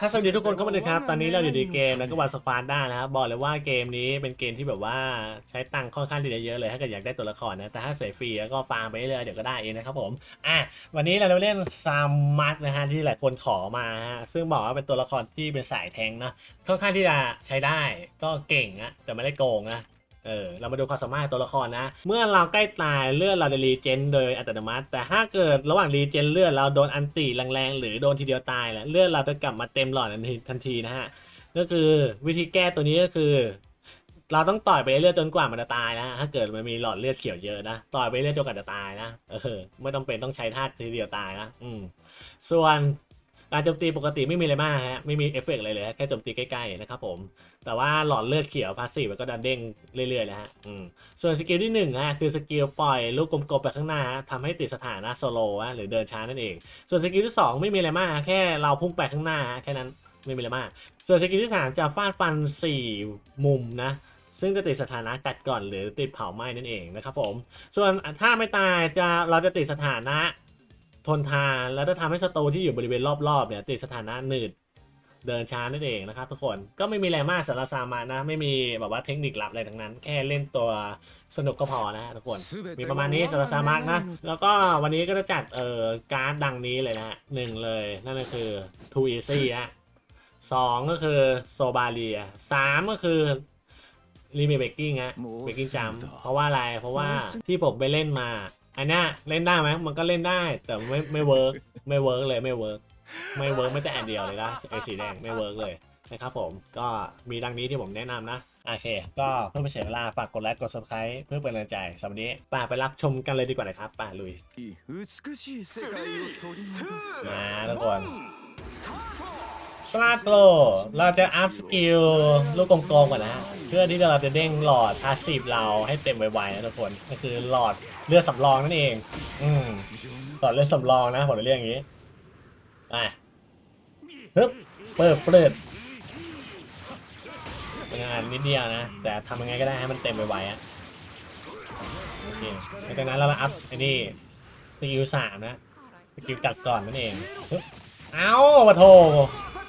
ครับสวัสดีทุกคนก็มาเลยครับ ตอนนี้เราอยู่ในเกมแล้วก็วันสควาด้านะครับบอกเลยว่าเกมนี้เป็นเกมที่แบบว่าใช้ตังค์ค่อนข้างที่จะเยอะเลย ถ้าเกิดอยากได้ตัวละครนะ แต่ถ้าเสียฟรีแล้วก็ฟาร์มไปเรื่อยเดี๋ยวก็ได้เองนะครับผม อะ วันนี้เราจะเล่นซามมัสนะฮะที่หลายคนขอมาฮะซึ่งบอกว่าเป็นตัวละครที่เป็นสายแทงนะค่อนข้างที่จะใช้ได้ก็เก่งนะแต่ไม่ได้โกงนะ เออเรามาดูความสามารถตัวละครนะ เมื่อเราใกล้ตายเลือดเราจะรีเจนโดยอัตโนมัติ แต่ถ้าเกิดระหว่างรีเจนเลือดเราโดนอันตีแรงๆหรือโดนทีเดียวตายแล้วเลือดเราจะกลับมาเต็มหลอดทันทีนะฮะก็คือวิธีแก้ตัวนี้ก็คือ เราต้องต่อยไปเรื่อยจนกว่ามันจะตายนะ ถ้าเกิดมันมีหลอดเลือดเขียวเยอะนะต่อยไปเรื่อยจนกว่าจะตายนะเออไม่ต้องเป็นต้องใช้ท่าทีเดียวตายนะอืมส่วน การโจมตีปกติไม่มีอะไรมากฮะไม่มีเอฟเฟกต์อะไรเลยแค่โจมตีใกล้ๆนะครับผม แต่ว่าหลอดเลือดเขียวพาสซีฟก็ดันเด้งเรื่อยๆนะฮะส่วนสกิลที่1ฮะคือสกิลปล่อยลูกกลมๆไปข้างหน้าทำให้ติดสถานะโซโล่หรือเดินช้านั่นเอง ส่วนสกิลที่ 2 ไม่มีอะไรมากแค่เราพุ่งไปข้างหน้าแค่นั้นไม่มีอะไรมาก ส่วนสกิลที่ 3 จะฟาดฟัน 4 มุมนะซึ่งจะติดสถานะกัดก่อนหรือติดเผาไหม้นั่นเองนะครับผม ส่วนถ้าไม่ตายจะเราจะติดสถานะ ทนทานแล้วจะทำให้ศัตูที่อยู่บริเวณรอบๆเนี่ยติดสถานะหนืดเดินช้านั่นเองนะครับทุกคนก็ไม่มีอะไรมากสำหรับซามานะ ไม่มีแบบว่าเทคนิคลับอะไรทั้งนั้น แค่เล่นตัวสนุกก็พอนะทุกคนมีประมาณนี้สำหรับซามานะ แล้วก็วันนี้ก็จะจัดเอ่อการ์ดดังนี้เลยนะหนึ่งเลยนั่นก็คือ too easy ฮะสองก็คือโซบาเรียสามก็คือรีเมคเบกกิ้งฮะเบกกิ้งจัมเพราะว่าอะไรเพราะว่าที่ผมไปเล่นมา อันนี้เล่นได้ไหมมันก็เล่นได้แต่ไม่ไม่เวิร์กไม่เวิร์กเลยไม่เวิร์กไม่เวิร์กไม่แต่อันเดียวเลยนะไอสีแดงไม่เวิร์กเลยนะครับผมก็มีดังนี้ที่ผมแนะนำนะโอเค ก็เพื่อไม่เสียเวลาฝากกดไลค์กด subscribe เพื่อเป็นกำลังใจสำหรับนี้ป่าไปรับชมกันเลยดีกว่านะครับป่าลุยมาทุกคน ปลาโกลเราจะอัพสกิลลูกกลมงก่อนนะเพื่อที่เราจะเด้งหลอดพาสีฟเราให้เต็มไวๆนะทุกคนก็คือหลอดเลือดสำรองนั่นเอง อืมหลอดเลือดสำรองนะผมจะเรียกอย่างนี้อะฮึบเปิดเปิดงานนิดเดียวนะ แต่ทำยังไงก็ได้ให้มันเต็มไวๆอะโอเคหลังจากนั้นเราอัพไอ้นี่สกิลสามนะสกิลกัดก่อนนั่นเอง เอ้าปะโท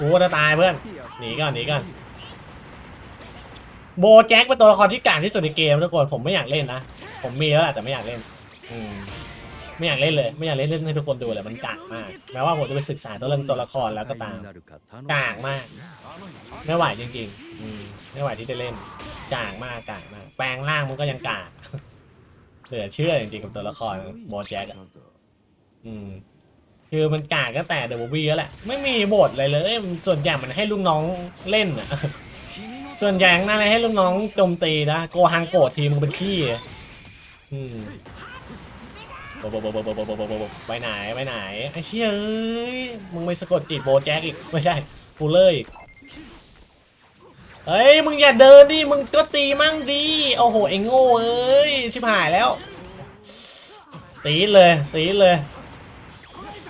กูจะตายเพื่อน หนีก่อนหนีก่อน โบแจ็คเป็นตัวละครที่กากที่สุดในเกมทุกคน ผมไม่อยากเล่นนะ ผมมีแล้วแหละแต่ไม่อยากเล่นอไม่อยากเล่นเลย ไม่อยากเล่นเล่นให้ทุกคนดูเลยมันกากมาก แม้ว่าผมจะไปศึกษาตัวเรื่องตัวละครแล้วก็ตามกากมาก ไม่ไหวจริงๆอืมไม่ไหวที่จะเล่นกากมากกากมาก แปลงร่างมันก็ยังกากเหลือเชื่อจริงๆกับตัวละครโบแจ็คอืม คือมันกากก็แต่เดอะบูบี้แล้วแหละ ไม่มีบทอะไรเลย ส่วนใหญ่มันให้ลูกน้องเล่นอะส่วนใหญ่นั่นให้ลูกน้องโจมตีนะ โกฮังโกดทีมมึงเป็นขี้อืมโบโบโบโบโบโบโบไปไหนไปไหนไอ้เชี่ยเอ้ยมึงไปสะกดจีบโบแจ็คอีกไม่ใช่กูเลยเฮ้ยมึงอย่าเดินดิมึงก็ตีมั่งดิโอ้โหไอ้โง่เอ้ยชิบหายแล้วตีเลยตีเลย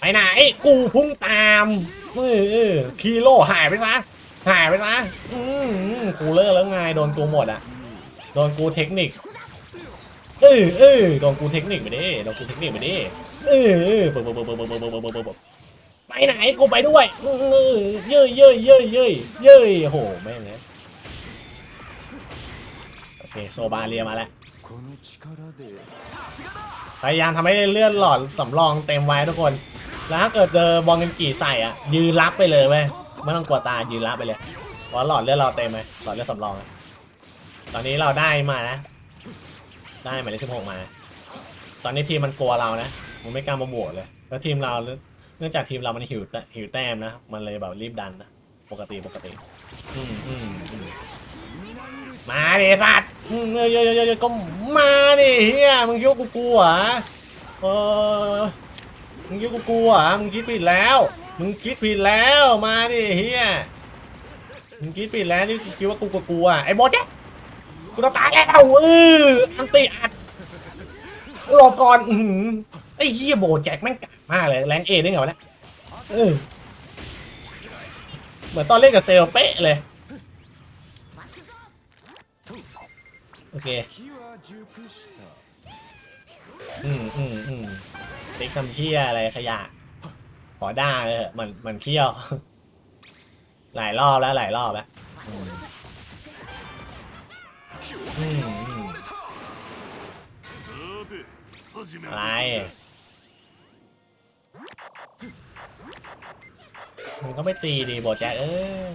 ไปไหนกูพุ่งตามเออคีโร่หายไปซะหายไปซะอืมกูเลิกแล้วไงโดนกูหมดอะโดนกูเทคนิคเออเออโดนกูเทคนิคไปดิโดนกูเทคนิคไปดิเออเออเบิร์เบิร์เบิร์เบิร์เบิร์เบิร์เบิร์เบิร์ไปไหนกูไปด้วยเย้ยเย้ยเย้ยเย้ยเย้ยโหแม่งเลยโอเคโซบาเรียมาแล้วพยายามทำให้เลื่อนหลอดสำรองเต็มไว้ทุกคน แล้วถ้าเกิดเจอบอลเงินกี่ใส่อะ ยืนรับไปเลยเว้ยไม่ต้องกลัวตายยืนรับไปเลยเพราะหลอดเลือดเราเต็มไหมหลอดเลือดสำรองอะตอนนี้เราได้มานะได้หมายเลขสิบหกมา ตอนนี้ทีมมันกลัวเรานะมันไม่กล้ามาโหวตเลย แล้วทีมเราเนื่องจากทีมเรามันหิวแตหิวแต้มนะ มันเลยแบบรีบดันนะปกติปกติ อืมอืมมาดิสัตว์เยอะเยอะเยอะก็มาดิเฮียมึงคิดว่ากูกลัวเออ มึงยุกูกลัวอะมึงคิดผิดแล้ว มึงคิดผิดแล้วมาดิเฮียมึงคิดผิดแล้วนี่คิดว่ากูกลัวกอะไอ้บอสเกูจะตายแล้วเอออันตีอัดรอก่อนอืมไอ้เฮียโบแจ็คแม่งกากมากเลยแรงเอได้ไงวะเนี่ยเออเหมือนตอนเล่นกับเซลเป๊ะเลยโอเคอืมอืมอืม ติ๊กทำเชี่ยอะไรขยะ ขอด้าเลยเหอะมันมันเชี่ยว หลายรอบแล้วหลายรอบแล้วอะไรมันก็ไม่ตีดีโบแจ็เอ้ย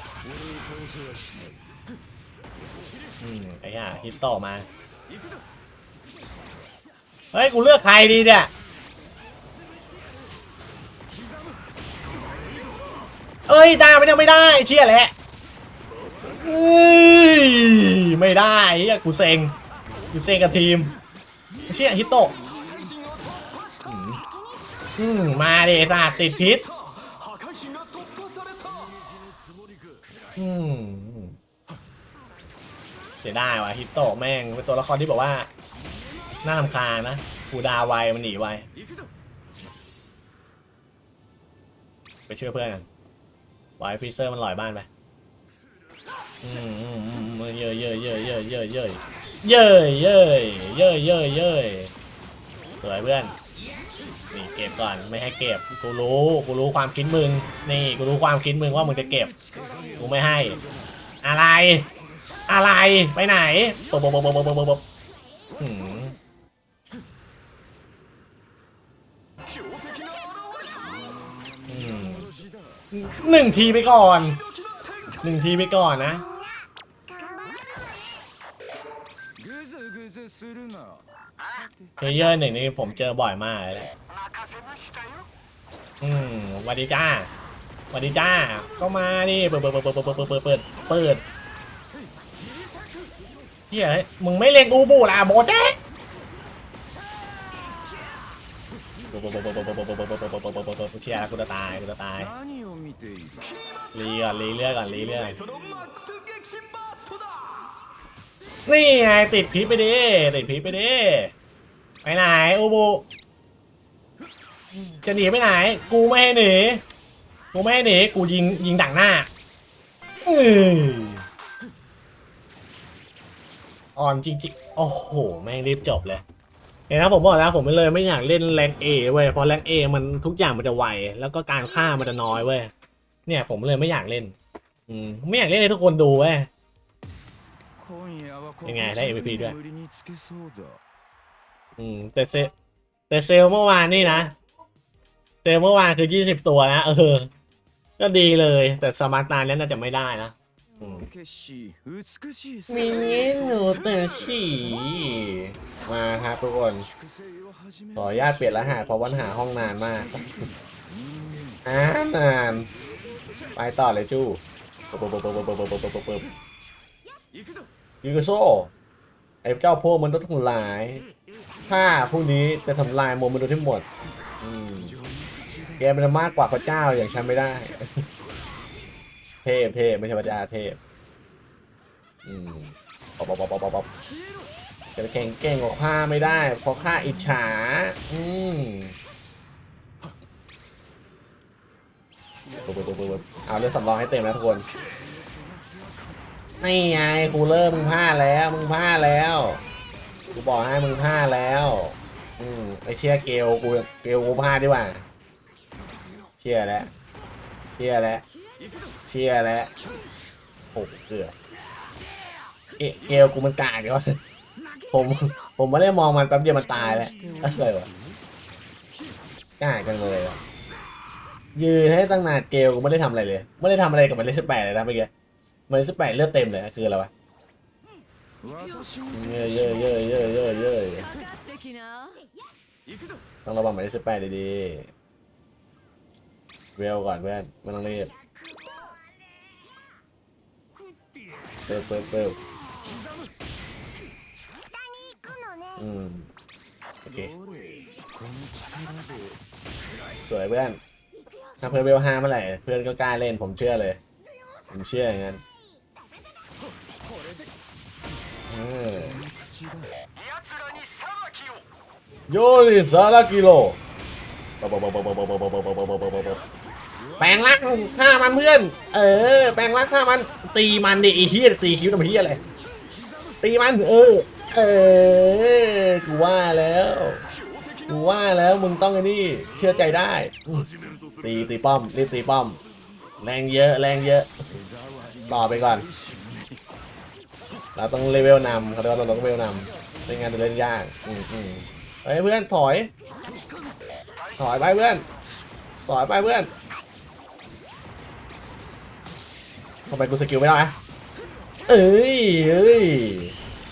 อืมไอ้ห่าฮิตโตมา เฮ้ย กูเลือกใครดีเนี่ย เอ้ยได้ไม่ได้ไม่ได้เชี่ยแหละเอ้ยไม่ได้เฮียกูเซ็งกูเซ็งกับทีมเชี่ยฮิตโตอืมมาดิสาติดพิษ เสียได้ว่ะฮิตโตะแม่งเป็นตัวละครที่บอกว่าน่าลำคาญนะกูดาไวมันหนีไวไปช่วยเพื่อนกันไวฟรีเซอร์มันลอยบ้านไปอืมอืมอืมเยยเยยเยยเยยเยยเยยเยยเยยเยยเยยเยยสวยเพื่อน ก็บก่อนไม่ให้เก็บกูรู้กูรู้ความคิดมึง นี่กูรู้ความคิดมึงว่ามึงจะเก็บกูไม่ให้ อะไร อะไรไปไหนบบบบบบบบบหนึ่งทีไปก่อนหนึ่งทีไปก่อนนะเพลเยอร์หนึ่งนี่ผมเจอบ่อยมากเลย อืมวัสดีจ้าวัสดีจ้า ก็มาดิเปิดเปิดเปิดเปิดเปิดเปิดเปิดเปิดเปิดเฮ้ยมึงไม่เล่นอูบูละโบเจ้เชียร์กูจะตายกูจะตายรีบ่อนรีเลือกก่อนรีเลือกนี่ไงติดพีไปดิติดพีไปดิไปไหนอูบู จะหนีไปไหน กูไม่ให้หนี กูไม่ให้หนี กูยิงยิงดังหน้าอ่อนจริงๆ โอ้โห แม่งรีบจบเลยเห็นไหมผมบอกแล้วผมเลยไม่อยากเล่นแรงเอเว้ย เพราะแรงเอมันทุกอย่างมันจะไว แล้วก็การฆ่ามันจะน้อยเว้ย เนี่ยผมเลยไม่อยากเล่น อืม ไม่อยากเล่นให้ทุกคนดูเว้ยยังไงได้ MVP ด้วย อืม แต่เซแต่เซลเมื่อวานนี่นะ เต็มเมื่อวานคือยี่สิบตัวนะ เออ ก็ดีเลย แต่สมาร์ตานนี้น่าจะไม่ได้นะมีหนูตื่นฉี่มาครับทุกคนขออนุญาตเปลี่ยนรหัสเพราะวันหาห้องนานมากอ่านานไปต่อเลยจู้ยูกโซไอ้เจ้าพวกมันต้องทำลาย ถ้าพวกนี้จะทำลายโมวลมนุษทั้งหมด อืม แกมันมากกว่าพระเจ้าอย่างฉันไม่ได้ เทพเทพไม่ใช่พระเจ้าเทพอืมป๊อปป๊อปป๊อปป๊อปปปจะแข่งเก่งกว่าข้าไม่ได้เพราะข้าอิจฉา อืมปุ๊บปุ๊บปุ๊บปุ๊บเอาเรื่องสำรองให้เต็มนะทุกคน นี่ไงกูเริ่มมึงพลาดแล้วมึงพลาดแล้วกูบอกให้มึงพลาดแล้ว อืมไอเชี่ยเกลกูเกลกูพลาดดีกว่า เชียร์แล้วเชียร์แล้วเชียร์แล้วโอ้เกลือเอเกลกูมันกากเดี๋ยวะผมผมไม่ได้มองมันแป๊บเดียวมันตายแล้วอะไรวะกากันเลยอะยืนให้ตั้งนานเกลกูไม่ได้ทำอะไรเลย ไม่ได้ทำอะไรกับมันเลยสแปดเลยนะเมื่อกี้มันเลสแปดเลือดเต็มเลยคืออะไรวะเยอะเยอะเยอะเยอะเยอะเยอะต้องระวังมันเลสแปดดีๆ เวลก่อนเพื่อนไม่ต้องรีบเปิบเปิบเปิบอืมโอเคสวยเพื่อน ถ้าเพื่อนเวลห้าเมื่อไหร่เพื่อนก็กล้าเล่นผมเชื่อเลย ผมเชื่ออย่างนั้นเออโยนิซารากิโล แปลงร่างฆ่ามันเพื่อน เออ แปลงร่างฆ่ามัน ตีมันดิไอ้เหี้ยตีคิ้วทำไมเหี้ยอะไร ตีมัน เออ เออ กูว่าแล้ว กูว่าแล้วมึงต้องไอ้นี่เชื่อใจได้ ตีตีป้อมรีบตีป้อม แรงเยอะแรงเยอะ ต่อไปก่อน เราต้องเลเวลนำเขาเรียกว่าเราต้องเลเวลนำไม่งั้นจะเล่นยากอืมอืมเฮ้ยเพื่อนถอย ถอยไปเพื่อน ถอยไปเพื่อน ทำไมกูสกิลไม่ได้อะเอ้ยเอ้ย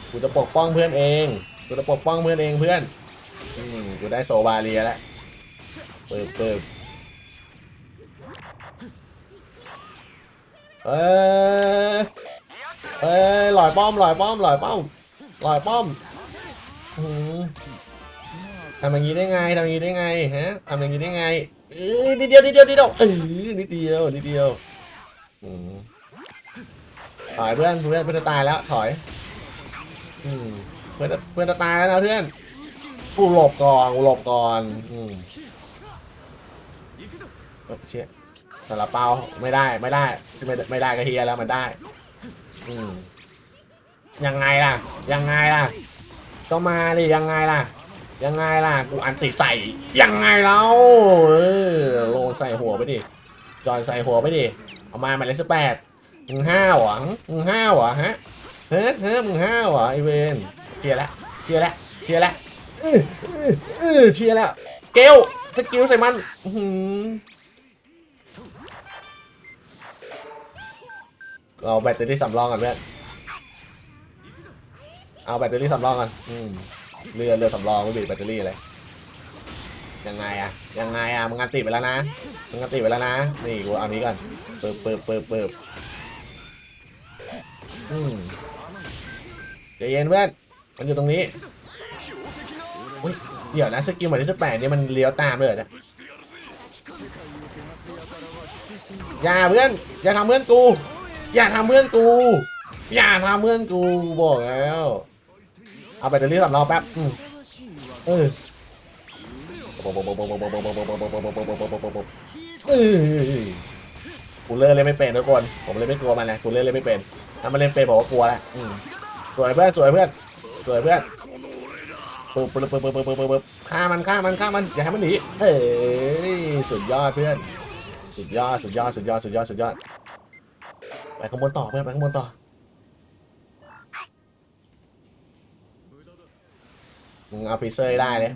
กูจะปกป้องเพื่อนเอง กูจะปกป้องเพื่อนเองเพื่อนอืมกูได้โซบาเรียแล้วเปิบเปิบเอ้ยเอ้ยหลอยป้อมหลอยป้อมหลอยป้อมหลอยป้อมอืมทำอย่างนี้ได้ไงทำอย่างนี้ได้ไงฮะทำอย่างนี้ได้ไงเออนิดเดียวนิดเดียวนิดเดียวเออนิดเดียวนิดเดียวอืม ถอยเพื่อนเพื่อนเพื่อนจะตายแล้วถอยอืมเพื่อนเพื่อนจะตายแล้วนะเพื่อนกูหลบก่อนกูหลบก่อนอืมเชี่ยสารเปาไม่ได้ไม่ได้ไม่ได้ไม่ได้ก็เฮียแล้วมันได้ อืมยังไงล่ะ ยังไงล่ะก็มาดิยังไงล่ะ ยังไงล่ะกูอันติใส่ยังไงแล้วเออลงใส่หัวไปดิจอยใส่หัวไปดิเอามาหมายเลขสิบแปด มึงห้าวเหรอมึงห้าวเหรอฮะเฮ้ยเฮ้ยมึงห้าวเหรอไอเวนเชียร์แล้วเชียร์แล้วเชียร์แล้วเออเออเออเชียร์แล้วเกลสกิลใส่มันหือเอาแบตเตอรี่สำรองก่อนเพื่อนเอาแบตเตอรี่สำรองก่อนอืมเรือเรือสำรองไม่บีบแบตเตอรี่เลยยังไงอะยังไงอะมึงงานติดไปแล้วนะมึงงานติดไปแล้วนะนี่กูเอานี้ก่อนเปิบเปิบเปิบเปิบ อืมใจเย็นเพื่อนมันอยู่ตรงนี้อุ๊ยเดี๋ยวนะสกิลหมายเลขสิบแปดเนี่ยมันเลี้ยวตามเลยเหรอจ๊ะอย่าเพื่อน อย่าทำเพื่อนกู อย่าทำเพื่อนกู อย่าทำเพื่อนกูบอกแล้ว เอาแบตเตอรี่สำรองแป๊บอืมเออเออกูเล่นเล่นไม่เป็นทุกคน ผมเล่นไม่กลัวมันนะกูเล่นเล่นไม่เป็น ถ้ามันเล่นเป็นบอกว่ากลัวแล้วอืมสวยเพื่อนสวยเพื่อนสวยเพื่อนปึ๊บปึ๊บปึ๊บปึ๊บปึ๊บปึ๊บปึ๊บฆ่ามันฆ่ามันฆ่ามันอย่าให้มันหนีเอ้ยสุดยอดเพื่อน สุดยอดสุดยอดสุดยอดสุดยอดสุดยอดไปข้างบนต่อเพื่อนไปข้างบนต่อมึงเอาฟิเซอร์ได้เลย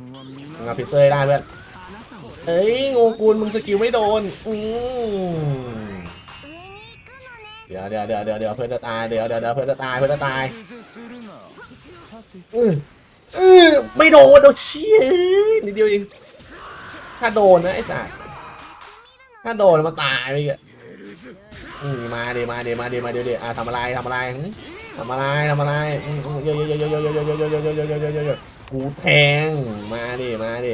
มึงเอาฟิเซอร์ได้เพื่อนเอ้ยงูกูลมึงสกิลไม่โดน อืม ดี๋ยวเดี๋ยวเดี๋ยวเดี๋ยวเดี๋ยวเพื่อนจะตายเดี๋ยวเดี๋ยวเดี๋ยวเพื่อนจะตายเพื่อนจะตายเออเออไม่โดนโดนเชี่ยนิดเดียวเองถ้าโดนนะไอ้สัสถ้าโดนมันตายไปอะอืมมาเดี๋ยวมาเดี๋ยวมาเดี๋ยวมาเดี๋ยวเดี๋ยวอะทำอะไรทำอะไรหึทำอะไรทำอะไรอืมอืมเยอะเยอะเยอะเยอะเยอะเยอะเยอะเยอะเยอะเยอะเยอะเยอะเยอะเยอะกูแทงมาดิมาดิ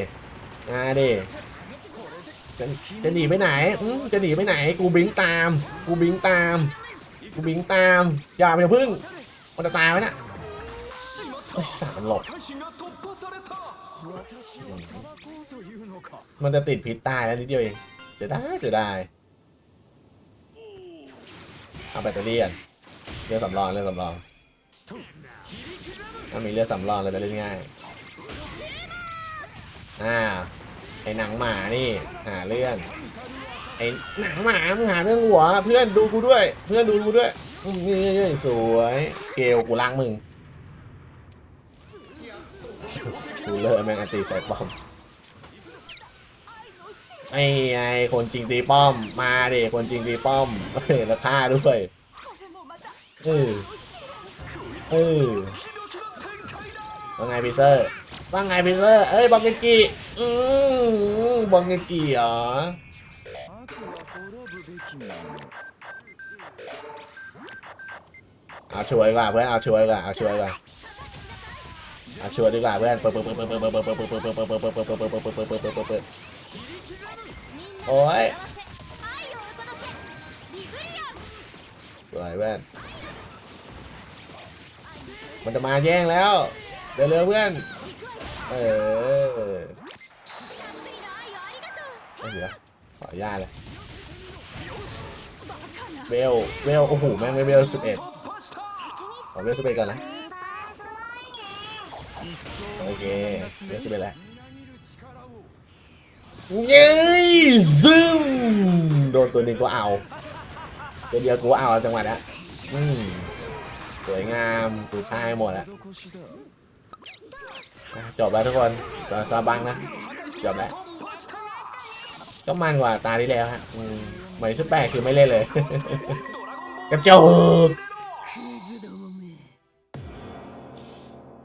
มาดิจะจะหนีไปไหนอืมจะหนีไปไหน กูบิงตาม กูบิงตาม กูบิงตาม อย่าไปเดี๋ยวพึ่ง มันจะตายไหมน่ะโอ้สามหลบมันจะติดพิษตายแล้วนิดเดียวเอง เสียดายเสียดายเอาแบตเตอรี่กันเลือดสำรองเลือดสำรองถ้ามีเลือดสำรองเลยจะเล่นง่าย อ่าไอหนังหมานี่ หาเลื่อน ไอ้หนังหมามึงหาเรื่องหัว เพื่อนดูกูด้วย เพื่อนดูกูด้วยนี่สวย เกลกูล้างมึงกูเลอะแม่งตีใส่ป้อมไอ้ไอ้คนจริงตีป้อม มาเด็คนจริงตีป้อมแล้วฆ่าด้วยเออเออว่าไงพีเซอร์ว่าไงพีเซอร์ เอ้ยบังเกนกิอืมบังเกนกิเหรอ เอาช่วยกว่าเพื่อนเอาช่วยกว่าเอาช่วยกว่าเอาช่วยดีกว่าเพื่อนเปิดเปิดเปิดเปิดเปิดเปิดเปิดเปิดเปิดเปิดเปิดเปิดโอ้ยสวยเพื่อนมันจะมาแย่งแล้วเร็วๆเพื่อนเออไม่เหลืขออนุญาตเลย เวล เวล โอ้โห แม่งเวลสิบเอ็ดขอเวลสิบเอ็ดก่อนนะ โอเค เวลสิบเอ็ดแล้วเย้ซึมโดนตัวหนึ่งก็เอา ตัวเดียวกูเอาจังหวะนี้อืมสวยงามกูใช่หมดแล้วจบแล้วทุกคนซาบังนะ จบแล้ว ก็มันกว่าตาที่แล้วฮะอืม หมายชุดแปลกคือไม่เล่นเลยกระจอก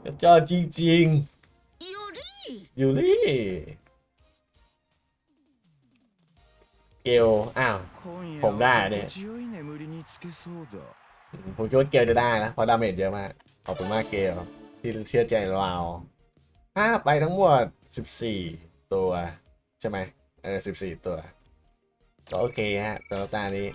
กระจอกจริงๆยูรี่เกลอ้าว ผมได้เนี่ยผมคิดว่าเกลจะได้นะเพราะดาเมจเยอะมาก ขอบคุณมากเกลที่เชื่อใจเราห้าไปทั้งหมด 14 ตัว ใช่ไหมเออ 14 ตัว ก็โอเคฮะตัวตานี้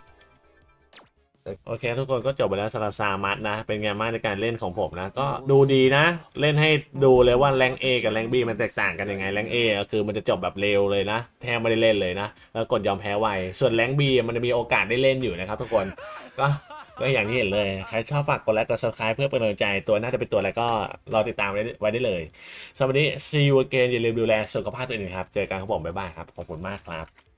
โอเค ทุกคนก็จบไปแล้วสำหรับซามัสนะ เป็นไงบ้างในการเล่นของผมนะ ก็ดูดีนะ เล่นให้ดูเลยว่าแรง A กับแรง B มันแตกต่างกันยังไงแรง A ก็คือมันจะจบแบบเร็วเลยนะ แทบไม่ได้เล่นเลยนะ แล้วกดยอมแพ้ไว ส่วนแรง B มันจะมีโอกาสได้เล่นอยู่นะครับ ทุกคนก็ก็อย่างที่เห็นเลย ใครชอบฝากกดไลค์กด subscribe เพื่อเป็นกำลังใจ ตัวน่าจะเป็นตัวอะไรก็รอติดตามไว้ไว้ได้เลยสำหรับวันนี้ see you again อย่าลืมดูแลสุขภาพตัวเองครับ เจอกันครับผมบ๊ายบายครับ ขอบคุณมากครับ